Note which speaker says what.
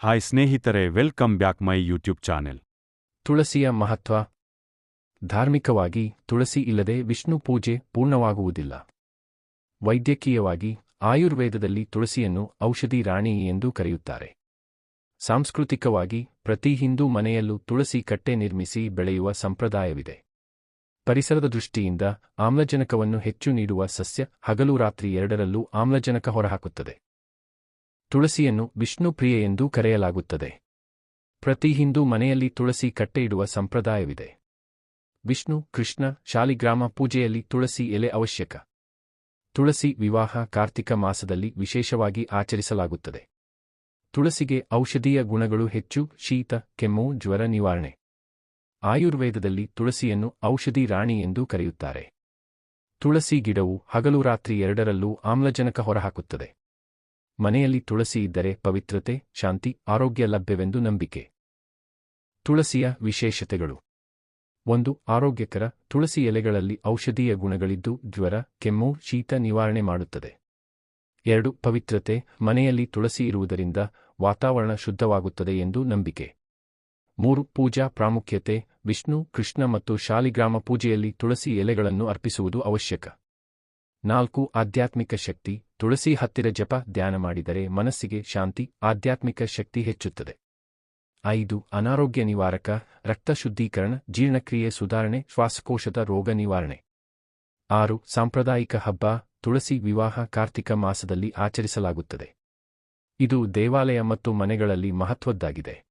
Speaker 1: Hi ಸ್ನೇಹಿತರೆ, welcome back my YouTube channel.
Speaker 2: ತುಳಸಿಯ ಮಹತ್ವ. ಧಾರ್ಮಿಕವಾಗಿ ತುಳಸಿ ಇಲ್ಲದೆ ವಿಷ್ಣು ಪೂಜೆ ಪೂರ್ಣವಾಗುವುದಿಲ್ಲ. ವೈದ್ಯಕೀಯವಾಗಿ ಆಯುರ್ವೇದದಲ್ಲಿ ತುಳಸಿಯನ್ನು ಔಷಧಿ ರಾಣಿ ಎಂದು ಕರೆಯುತ್ತಾರೆ. ಸಾಂಸ್ಕೃತಿಕವಾಗಿ ಪ್ರತಿ ಹಿಂದೂ ಮನೆಯಲ್ಲೂ ತುಳಸಿ ಕಟ್ಟೆ ನಿರ್ಮಿಸಿ ಬೆಳೆಯುವ ಸಂಪ್ರದಾಯವಿದೆ. ಪರಿಸರದ ದೃಷ್ಟಿಯಿಂದ ಆಮ್ಲಜನಕವನ್ನು ಹೆಚ್ಚು ನೀಡುವ ಸಸ್ಯ ಹಗಲು ರಾತ್ರಿ ಎರಡರಲ್ಲೂ ಆಮ್ಲಜನಕ ಹೊರಹಾಕುತ್ತದೆ. ತುಳಸಿಯನ್ನು ವಿಷ್ಣು ಪ್ರಿಯೆ ಎಂದೂ ಕರೆಯಲಾಗುತ್ತದೆ. ಪ್ರತಿ ಹಿಂದೂ ಮನೆಯಲ್ಲಿ ತುಳಸಿ ಕಟ್ಟೆಯಿಡುವ ಸಂಪ್ರದಾಯವಿದೆ. ವಿಷ್ಣು, ಕೃಷ್ಣ, ಶಾಲಿಗ್ರಾಮ ಪೂಜೆಯಲ್ಲಿ ತುಳಸಿ ಎಲೆ ಅವಶ್ಯಕ. ತುಳಸಿ ವಿವಾಹ ಕಾರ್ತಿಕ ಮಾಸದಲ್ಲಿ ವಿಶೇಷವಾಗಿ ಆಚರಿಸಲಾಗುತ್ತದೆ. ತುಳಸಿಗೆ ಔಷಧೀಯ ಗುಣಗಳು ಹೆಚ್ಚು, ಶೀತ, ಕೆಮ್ಮು, ಜ್ವರ ನಿವಾರಣೆ. ಆಯುರ್ವೇದದಲ್ಲಿ ತುಳಸಿಯನ್ನು ಔಷಧಿ ರಾಣಿ ಎಂದು ಕರೆಯುತ್ತಾರೆ. ತುಳಸಿ ಗಿಡವು ಹಗಲು ರಾತ್ರಿ ಎರಡರಲ್ಲೂ ಆಮ್ಲಜನಕ ಹೊರಹಾಕುತ್ತದೆ. ಮನೆಯಲ್ಲಿ ತುಳಸಿ ಇದ್ದರೆ ಪವಿತ್ರತೆ, ಶಾಂತಿ, ಆರೋಗ್ಯ ಲಭ್ಯವೆಂದು ನಂಬಿಕೆ. ತುಳಸಿಯ ವಿಶೇಷತೆಗಳು. ಒಂದು, ಆರೋಗ್ಯಕರ, ತುಳಸಿ ಎಲೆಗಳಲ್ಲಿ ಔಷಧೀಯ ಗುಣಗಳಿದ್ದು ಜ್ವರ, ಕೆಮ್ಮು, ಶೀತ ನಿವಾರಣೆ ಮಾಡುತ್ತದೆ. ಎರಡು, ಪವಿತ್ರತೆ, ಮನೆಯಲ್ಲಿ ತುಳಸಿ ಇರುವುದರಿಂದ ವಾತಾವರಣ ಶುದ್ಧವಾಗುತ್ತದೆ ಎಂದು ನಂಬಿಕೆ. ಮೂರು, ಪೂಜಾ ಪ್ರಾಮುಖ್ಯತೆ, ವಿಷ್ಣು, ಕೃಷ್ಣ ಮತ್ತು ಶಾಲಿಗ್ರಾಮ ಪೂಜೆಯಲ್ಲಿ ತುಳಸಿ ಎಲೆಗಳನ್ನು ಅರ್ಪಿಸುವುದು ಅವಶ್ಯಕ. ನಾಲ್ಕು, ಆಧ್ಯಾತ್ಮಿಕ ಶಕ್ತಿ, ತುಳಸಿ ಹತ್ತಿರ ಜಪ, ಧ್ಯಾನ ಮಾಡಿದರೆ ಮನಸ್ಸಿಗೆ ಶಾಂತಿ, ಆಧ್ಯಾತ್ಮಿಕ ಶಕ್ತಿ ಹೆಚ್ಚುತ್ತದೆ. ಐದು, ಅನಾರೋಗ್ಯ ನಿವಾರಕ, ರಕ್ತ ಶುದ್ಧೀಕರಣ, ಜೀರ್ಣಕ್ರಿಯೆ ಸುಧಾರಣೆ, ಶ್ವಾಸಕೋಶದ ರೋಗ ನಿವಾರಣೆ. ಆರು, ಸಾಂಪ್ರದಾಯಿಕ ಹಬ್ಬ, ತುಳಸಿ ವಿವಾಹ ಕಾರ್ತಿಕ ಮಾಸದಲ್ಲಿ ಆಚರಿಸಲಾಗುತ್ತದೆ. ಇದು ದೇವಾಲಯ ಮತ್ತು ಮನೆಗಳಲ್ಲಿ ಮಹತ್ವದ್ದಾಗಿದೆ.